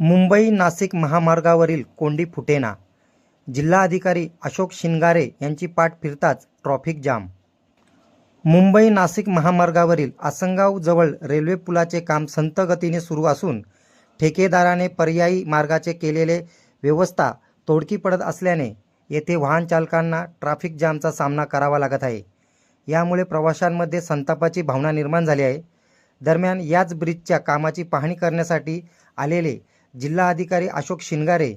मुंबई नाशिक महामार्गावरील कोंडी फुटेना. जिल्हाधिकारी अशोक शिंगारे यांची पाठ फिरताच ट्रॉफिक जाम. मुंबई नाशिक महामार्गावरील आसंगावजवळ रेल्वे पुलाचे काम संत गतीने सुरू असून ठेकेदाराने पर्यायी मार्गाचे केलेले व्यवस्था तोडकी पडत असल्याने येथे वाहन चालकांना ट्रॅफिक जामचा सामना करावा लागत आहे. यामुळे प्रवाशांमध्ये संतापाची भावना निर्माण झाली आहे. दरम्यान याच ब्रिजच्या कामाची पाहणी करण्यासाठी आलेले जिल्हाधिकारी अशोक शिनगारे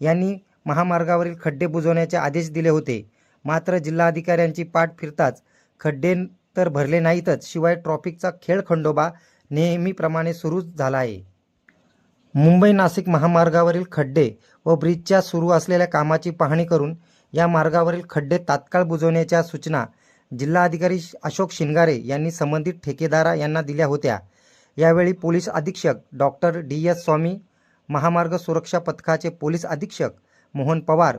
यांनी महामार्गावरील खड्डे बुजवण्याचे आदेश दिले होते. मात्र जिल्हाधिकाऱ्यांची पाठ फिरताच खड्डे तर भरले नाहीतच शिवाय ट्रॉफिकचा खेळ खंडोबा नेहमीप्रमाणे सुरूच झाला आहे. मुंबई नाशिक महामार्गावरील खड्डे व ब्रिजच्या सुरू असलेल्या कामाची पाहणी करून या मार्गावरील खड्डे तात्काळ बुजवण्याच्या सूचना जिल्हाधिकारी अशोक शिंगारे यांनी संबंधित ठेकेदारा यांना दिल्या होत्या. यावेळी पोलीस अधीक्षक डॉक्टर डी एस स्वामी महामार्ग सुरक्षा पथकाचे पोलीस अधीक्षक मोहन पवार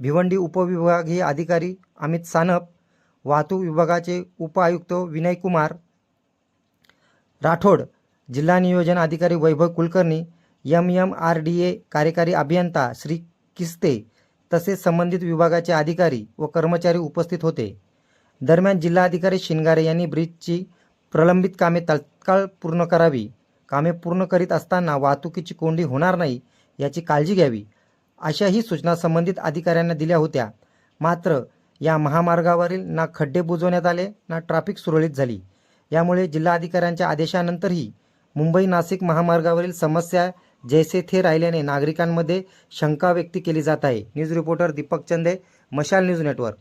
भिवंडी उपविभागीय अधिकारी अमित सानप वाहतूक विभागाचे उपआयुक्त विनय कुमार राठोड जिल्हा नियोजन अधिकारी Vaibhav Kulkarni M M R D A कार्यकारी अभियंता श्री किस्ते तसेच संबंधित विभागाचे अधिकारी व कर्मचारी उपस्थित होते. दरम्यान जिल्हाधिकारी शिनगारे यांनी ब्रिजची प्रलंबित कामे तत्काळ पूर्ण करावी. कामे पूर्ण करीत असताना वाहतुकीची कोंडी होणार नाही याची काळजी घ्यावी अशाही सूचना संबंधित अधिकाऱ्यांना दिल्या होत्या. मात्र या महामार्गावरील ना खड्डे बुजवण्यात आले ना ट्रॅफिक सुरळीत झाली. यामुळे जिल्हाधिकाऱ्यांच्या आदेशानंतरही मुंबई नाशिक महामार्गावरील समस्या जैसे थे राहिल्याने नागरिकांमध्ये शंका व्यक्त केली जात आहे. न्यूज रिपोर्टर दीपक चंदे मशाल न्यूज नेटवर्क.